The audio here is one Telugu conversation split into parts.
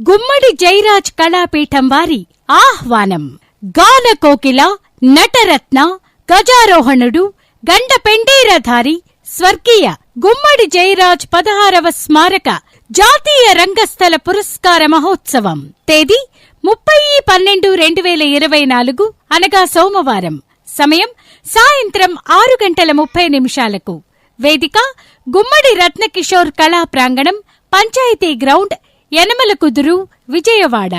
గుమ్మడి జైరాజ్ కళాపీఠం వారి ఆహ్వానం. గాన కోకిల నటరత్న గజారోహణుడు గండపెండేరధారి స్వర్గీయ గుమ్మడి జయరాజ్ పదహారవ స్మారక జాతీయ రంగస్థల పురస్కార మహోత్సవం. తేదీ ముప్పై పన్నెండు రెండు వేల ఇరవై నాలుగు అనగా సోమవారం. సమయం సాయంత్రం ఆరు గంటల ముప్పై నిమిషాలకు. వేదిక గుమ్మడి రత్నకిషోర్ కళా ప్రాంగణం పంచాయతీ గ్రౌండ్ యనమల కుదురు విజయవాడ.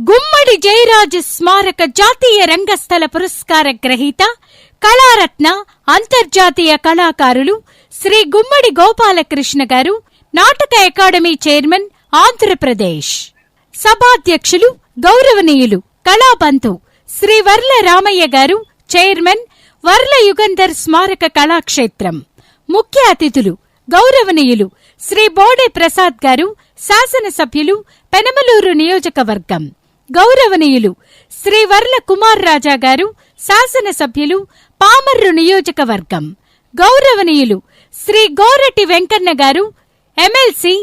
గుమ్మడి జయరాజ స్మారక జాతీయ రంగస్థల పురస్కార గ్రహీత కళారత్న అంతర్జాతీయ కళాకారులు శ్రీ గుమ్మడి గోపాలకృష్ణ గారు నాటక అకాడమీ చైర్మన్ ఆంధ్రప్రదేశ్. సభాధ్యక్షులు గౌరవనీయులు కళాబంధు శ్రీ వర్ల రామయ్య గారు చైర్మన్ వర్ల యుగంధర్ స్మారక కళాక్షేత్రం. ముఖ్య అతిథులు గౌరవనీయులు శ్రీ బోడే ప్రసాద్ గారు శాసనసభ్యులు పెనమలూరు నియోజకవర్గం. గౌరవనీయులు శ్రీ వర్ల కుమార్ రాజా గారు శాసనసభ్యులు పామర్రు నియోజకవర్గం. గౌరవనీయులు శ్రీ గోరటి వెంకన్న గారు ఎమ్మెల్సీ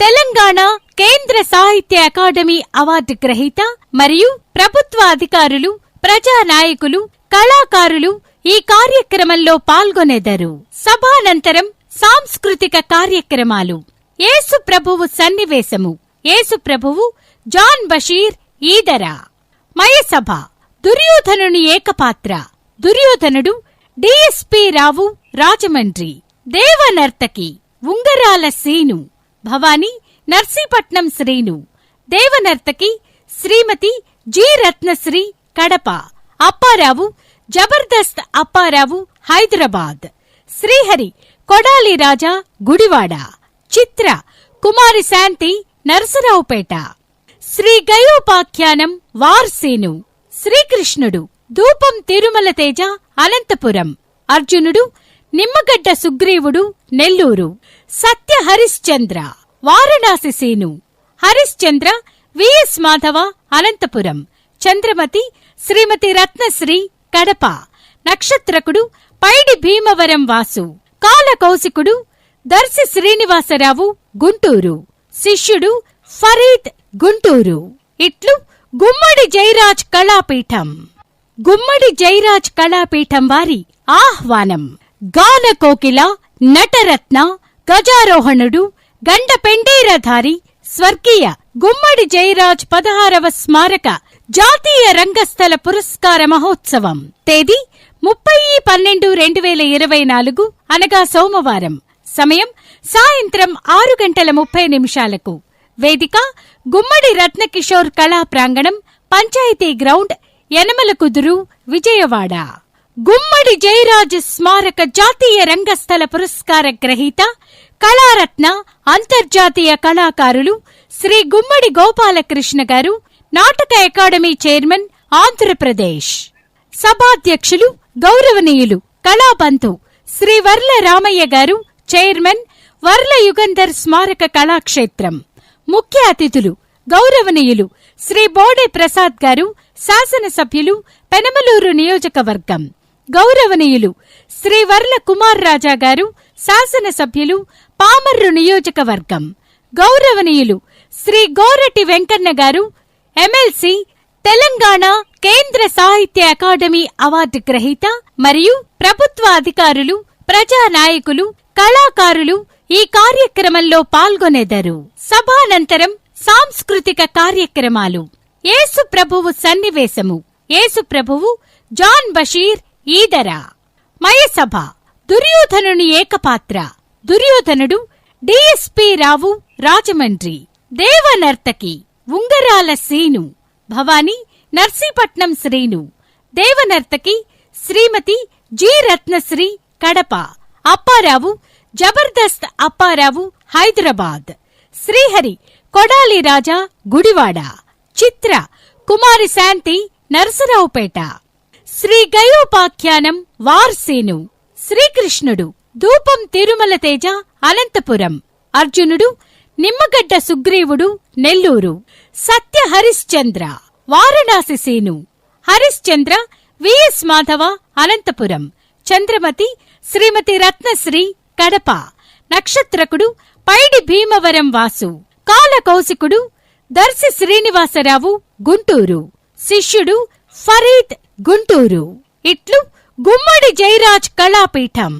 తెలంగాణ కేంద్ర సాహిత్య అకాడమీ అవార్డు గ్రహీత మరియు ప్రభుత్వ అధికారులు ప్రజానాయకులు కళాకారులు ఈ కార్యక్రమంలో పాల్గొనేదారు. సభానంతరం సాంస్కృతిక కార్యక్రమాలు. యేసు ప్రభువు సన్నివేశము. యేసు ప్రభువు జాన్ బషీర్ ఈదర. మయసభ. దుర్యోధనుని ఏకపాత్ర. దుర్యోధనుడు డిఎస్పి రావు రాజమండ్రి. దేవనర్తకి. ఉంగరాల సీను. భవానీ నర్సీపట్నం శ్రీను. దేవనర్తకి శ్రీమతి జి రత్నశ్రీ కడప. అప్పారావు జబర్దస్త్ అప్పారావు హైదరాబాద్. శ్రీహరి కొడాలి రాజా గుడివాడ. చిత్ర కుమారి శాంతి నరసరావుపేట. శ్రీ గయోపాఖ్యానం వార్సేను. శ్రీకృష్ణుడు ధూపం తిరుమల తేజ అనంతపురం. అర్జునుడు నిమ్మగడ్డ సుగ్రీవుడు నెల్లూరు. సత్య హరిశ్చంద్ర వారణాసి సీను. హరిశ్చంద్ర విఎస్ మాధవ అనంతపురం. చంద్రమతి శ్రీమతి రత్నశ్రీ కడప. నక్షత్రకుడు పైడి భీమవరం వాసు. కాలకౌశికుడు దర్శి శ్రీనివాసరావు గుంటూరు శిష్యుడు ఫరీద్ గుంటూరు. ఇట్లు గుమ్మడి జైరాజ్ కళాపీఠం. గుమ్మడి జైరాజ్ కళాపీఠం వారి ఆహ్వానం. గాన కోకిల నటరత్న గజారోహణుడు గండ పెండేరధారి స్వర్గీయ గుమ్మడి జయరాజ్ పదహారవ స్మారక జాతీయ రంగస్థల పురస్కార మహోత్సవం. తేదీ ముప్పై పన్నెండు రెండు వేల ఇరవై నాలుగు అనగా సోమవారం. సమయం సాయంత్రం ఆరు గంటల ముప్పై నిమిషాలకు. వేదిక గుమ్మడి రత్నకిషోర్ కళా ప్రాంగణం పంచాయతీ గ్రౌండ్ యనమల కుదురు విజయవాడ. గుమ్మడి జయరాజ్ స్మారక జాతీయ రంగస్థల పురస్కార గ్రహీత కళారత్న అంతర్జాతీయ కళాకారులు శ్రీ గుమ్మడి గోపాలకృష్ణ గారు నాటక అకాడమీ చైర్మన్ ఆంధ్రప్రదేశ్. సభాధ్యక్షులు గౌరవనీయులు కళాబంధు శ్రీ వర్ల రామయ్య గారు చైర్మన్ వర్ల యుగంధర్ స్మారక కళాక్షేత్రం. ముఖ్య అతిథులు గౌరవనీయులు శ్రీ బోడే ప్రసాద్ గారు శాసనసభ్యులు పెనమలూరు నియోజకవర్గం. గౌరవనీయులు శ్రీ వర్ల కుమార్ రాజా గారు శాసనసభ్యులు పామర్రు నియోజకవర్గం. గౌరవనీయులు శ్రీ గోరటి వెంకన్న గారు ఎమ్మెల్సీ తెలంగాణ కేంద్ర సాహిత్య అకాడమీ అవార్డు గ్రహీత మరియు ప్రభుత్వ అధికారులు ప్రజానాయకులు కళాకారులు ఈ కార్యక్రమంలో పాల్గొనేదారు. సభానంతరం సాంస్కృతిక కార్యక్రమాలు. యేసు ప్రభువు సన్నివేశము. యేసు ప్రభువు జాన్ బషీర్ ఈదర. మయసభ. దుర్యోధనుని ఏకపాత్ర. దుర్యోధనుడు డిఎస్పి రావు రాజమండ్రి. దేవనర్తకి. ఉంగరాల సీను. భవానీ నర్సీపట్నం శ్రీను. దేవనర్తకి శ్రీమతి జి రత్నశ్రీ కడప. అప్పారావు జబర్దస్త్ అప్పారావు హైదరాబాద్. శ్రీహరి కొడాలి రాజా గుడివాడ. చిత్ర కుమారి శాంతి నరసరావుపేట. శ్రీ గయోపాఖ్యానం వార్సేను. శ్రీకృష్ణుడు ధూపం తిరుమల తేజ అనంతపురం. అర్జునుడు నిమ్మగడ్డ సుగ్రీవుడు నెల్లూరు. సత్య హరిశ్చంద్ర వారణాసి సీను. హరిశ్చంద్ర విఎస్ మాధవ అనంతపురం. చంద్రమతి శ్రీమతి రత్నశ్రీ కడప. నక్షత్రకుడు పైడి భీమవరం వాసు. కాలకౌశికుడు దర్శి శ్రీనివాసరావు గుంటూరు. శిష్యుడు ఫరీద్ గుంటూరు. ఇట్లు గుమ్మడి జయరాజ్ కళాపీఠం.